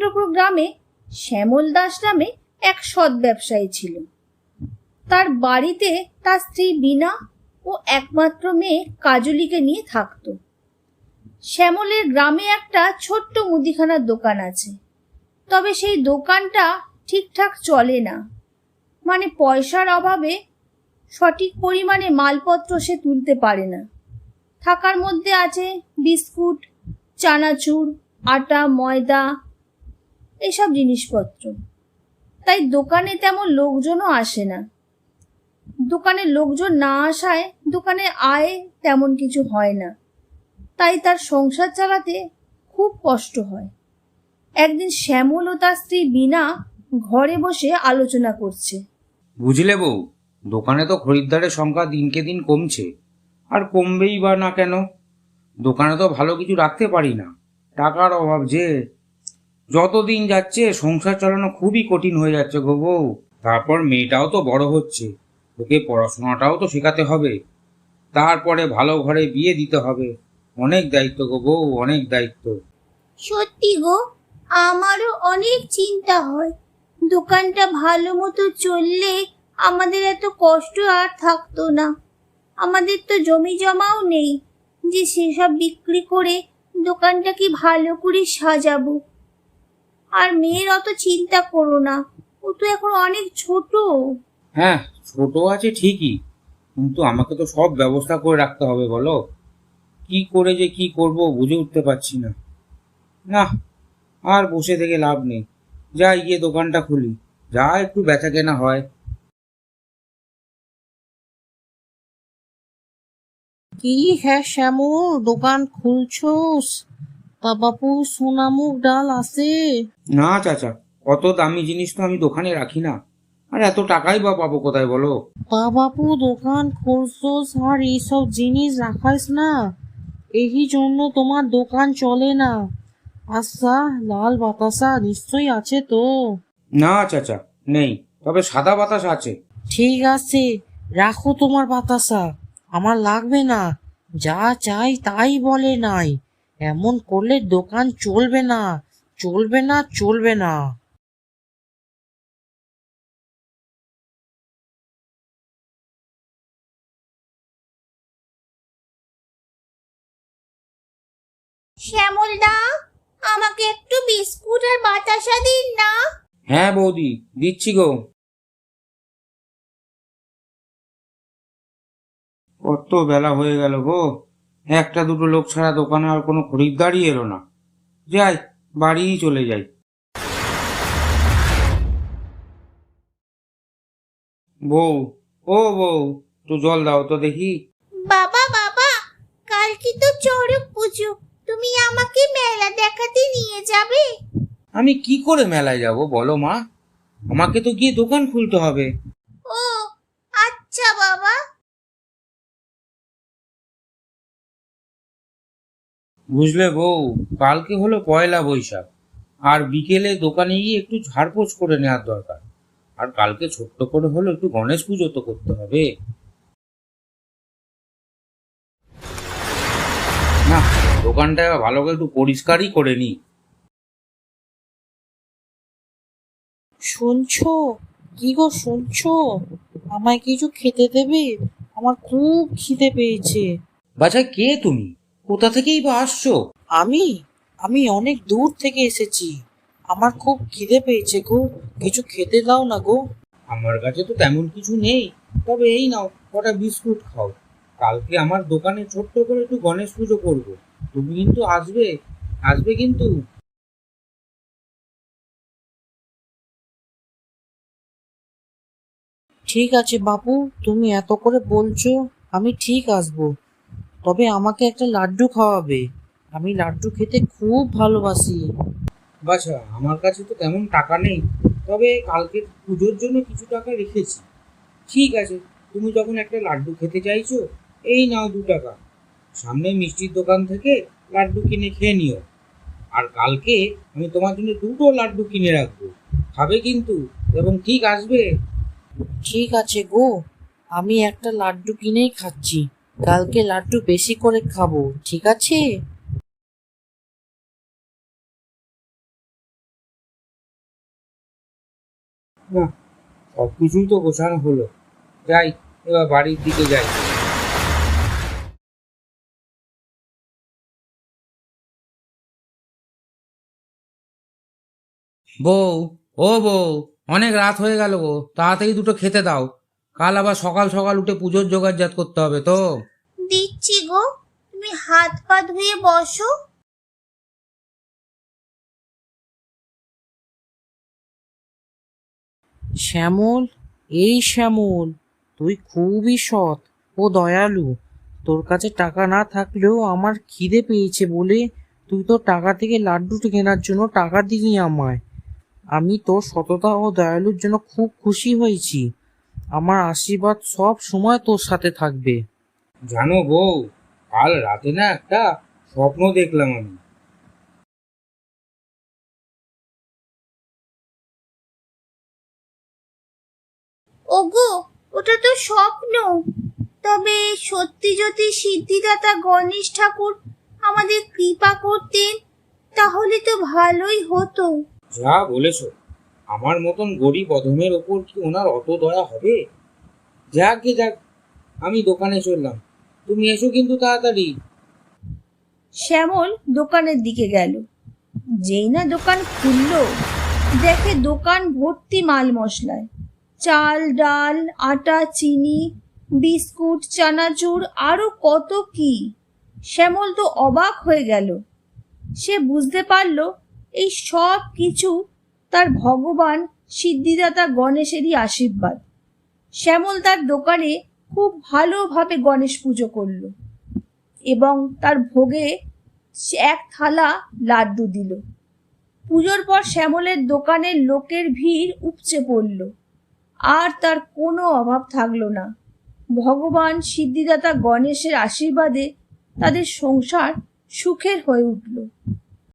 রামচন্দ্রপুর গ্রামে শ্যামল দাস নামে এক সৎ ব্যবসায়ী ছিল। তার বাড়িতে তার স্ত্রী বিনা ও একমাত্র মেয়ে কাজলিকে নিয়ে থাকতো। শ্যামলের গ্রামে একটা ছোট্ট মুদিখানার দোকান আছে। তবে সেই দোকানটা ঠিকঠাক চলে না। মানে পয়সার অভাবে সঠিক পরিমাণে মালপত্র সে তুলতে পারে না। থাকার মধ্যে আছে বিস্কুট, চানাচুর, আটা, ময়দা এসব জিনিসপত্র। তাই দোকানে তেমন লোকজনও আসে না। দোকানে লোকজন না আসায় দোকানে আয় তেমন কিছু হয় না। তাই তার সংসার চালাতে খুব কষ্ট হয়। একদিন শ্যামল ও তার স্ত্রী বিনা ঘরে বসে আলোচনা করছে। বুঝলে বউ, দোকানে তো খরিদ্দারের সংখ্যা দিনকে দিন কমছে। আর কমবেই বা না কেন? দোকানে তো ভালো কিছু রাখতে পারি না। টাকার অভাব যে। যত দিন যাচ্ছে, সংসার চালানো খুবই কঠিন হয়ে যাচ্ছে গো বউ। তারপর মেয়েটাও তো বড় হচ্ছে। ওকে পড়াশোনাটাও তো শেখাতে হবে। তারপরে ভালো ঘরে বিয়ে দিতে হবে। অনেক দায়িত্ব গো বউ, অনেক দায়িত্ব। সত্যি গো, আমারও অনেক চিন্তা হয়। দোকানটা ভালো মতো চললে আমাদের এত কষ্ট আর থাকতো না। আমাদের তো জমি জমাও নেই। যে সেসব বিক্রি করে দোকানটা কি ভালো করে সাজাবো? আর মেয়ের অত চিন্তা করো না। ও তো এখন অনেক ছোট। হ্যাঁ ছোট আছে ঠিকই কিন্তু আমাকে তো সব ব্যবস্থা করে রাখতে হবে বলো। কি করে যে কি করব বুঝে উঠতে পারছি না। না আর বসে থেকে লাভ নেই। যাই গিয়ে দোকানটা খুলি যা একটু বেচা কেনা হয়। কি হ্যাঁ শ্যামল দোকান খুলছোস? তা বাপু সোনামুখ ডাল আছে। না চাচা অত দামি জিনিস তো আমি দোকানে রাখি না। আর এত টাকাই বা পাবো কোথায় বলো? তা বাপু দোকান খুলছোস আর এইসব জিনিস রাখাইস না। এই জন্য তোমার দোকান চলে না। আচ্ছা লাল বাতাসা নিশ্চয়ই আছে তো। না চাচা নেই তবে সাদা বাতাস আছে। ঠিক আছে রাখো তোমার বাতাসা। আমার লাগবে না। যা চাই তাই বলে নাই। এমন করলে দোকান চলবে না চলবে না চলবে না। শ্যামল দা আমাকে একটু বিস্কুট আর বাতাসা দিন না? হ্যাঁ বৌদি দিচ্ছি গো। কত বেলা হয়ে গেল গো। একটা দুটো লোক ছাড়া দোকানে আর কোনো খরিদ্দারই এলো না। যাই বাড়িই চলে যাই। বউ ও বউ তো জল দাও তো দেখি। বাবা বাবা কালকে তো চড়ক পুজো। তুমি আমাকে মেলা দেখাতে নিয়ে যাবে? আমি কি করে মেলায় যাব বলো মা? আমাকে তো গিয়ে দোকান খুলতে হবে ও আচ্ছা বাবা বুঝলে বউ কালকে হলো পয়লা বৈশাখ। আর বিকেলে দোকানে গিয়ে একটু ঝাড়পোছ করে নেওয়ার দরকার। আর কালকে ছোট্ট করে হলো একটু গণেশ পুজো তো করতে হবে। না দোকানটা এবার ভালো করে একটু পরিষ্কারই করে নি। শুনছো? কি গো শুনছো? আমায় কিছু খেতে দেবে? আমার খুব খিদে পেয়েছে। বাছা কে তুমি? কোথা থেকেই বা আসছো? আমি? আমি অনেক দূর থেকে এসেছি। আমার খুব খিদে পেয়েছে গো। কিছু খেতে দাও না গো। আমার কাছে তো তেমন কিছু নেই। তবে এই নাও কটা বিস্কুট খাও। কালকে আমার দোকানে ছোট্ট করে একটু গণেশ পুজো করব। তুমি কিন্তু আসবে আসবে কিন্তু। ঠিক আছে বাপু তুমি এত করে বলছো আমি ঠিক আসব। তবে আমাকে একটা লাড্ডু খাওয়াবে। আমি লাড্ডু খেতে খুব ভালোবাসি। বাছা আমার কাছে তো তেমন টাকা নেই তবে কালকে পুজোর জন্য কিছু টাকা রেখেছি। ঠিক আছে তুমি যখন একটা লাড্ডু খেতে চাইছো এই নাও দু টাকা। সামনে মিষ্টির দোকান থেকে লাড্ডু কিনে খেয়ে নিও। আর কালকে আমি তোমার জন্য দুটো লাড্ডু কিনে রাখব। খাবে কিন্তু এবং ঠিক আসবে। ঠিক আছে গো আমি একটা লাড্ডু কিনেই খাচ্ছি। কালকে লাড্ডু বেশি করে খাব ঠিক আছে? না সব কিছুই তো গোছানো হলো। যাই এবার বাড়ির দিকে যাই। বউ ও বউ অনেক রাত হয়ে গেল গো তাড়াতাড়ি দুটো খেতে দাও। কাল আবার সকাল সকাল উঠে পুজোর জোগাড়জাত করতে হবে তো। দিচ্ছি গো। তুমি হাত পা ধুয়ে বসো। শ্যামল, এই শ্যামল, তুই খুবই সৎ ও দয়ালু। তোর কাছে টাকা না থাকলেও আমার খিদে পেয়েছে বলে তুই তো টাকা থেকে লাড্ডু কেনার জন্য টাকা দিলি আমায়। আমি তোর সততা ও দয়ালুর জন্য খুব খুশি হয়েছি। আমার আশীর্বাদ সব সময় তোর সাথে থাকবে। জানো বউ কাল রাতে না একটা স্বপ্ন দেখলাম আমি। ওগো ওটা তো স্বপ্ন। তবে সত্যি যদি সিদ্ধিদাতা গণেশ ঠাকুর আমাদের কৃপা করতেন তাহলে তো ভালোই হতো। যা বলেছ আমার মতন গরিব অধমের ওপর কি ওনার অত দয়া হবে? যাক যাক আমি দোকানে চললাম। তুমি এসো কিন্তু তাড়াতাড়ি। শ্যামল দোকানের দিকে গেল। যেই না দোকান খুলল, দেখে দোকান ভর্তি মাল মশলায়। চাল, ডাল, আটা, চিনি, বিস্কুট, চানাচুর, আরও কত কি। শ্যামল তো অবাক হয়ে গেল। সে বুঝতে পারল, এই সব কিছু তার ভগবান সিদ্ধিদাতা গণেশেরই আশীর্বাদ। শ্যামল তার দোকানে খুব ভালোভাবে গণেশ পুজো করল। এবং তার ভোগে এক থালা লাড্ডু দিল। পুজোর পর শ্যামলের দোকানের লোকের ভিড় উপচে পড়ল। আর তার কোনো অভাব থাকল না। ভগবান সিদ্ধিদাতা গণেশের আশীর্বাদে তাদের সংসার সুখের হয়ে উঠল।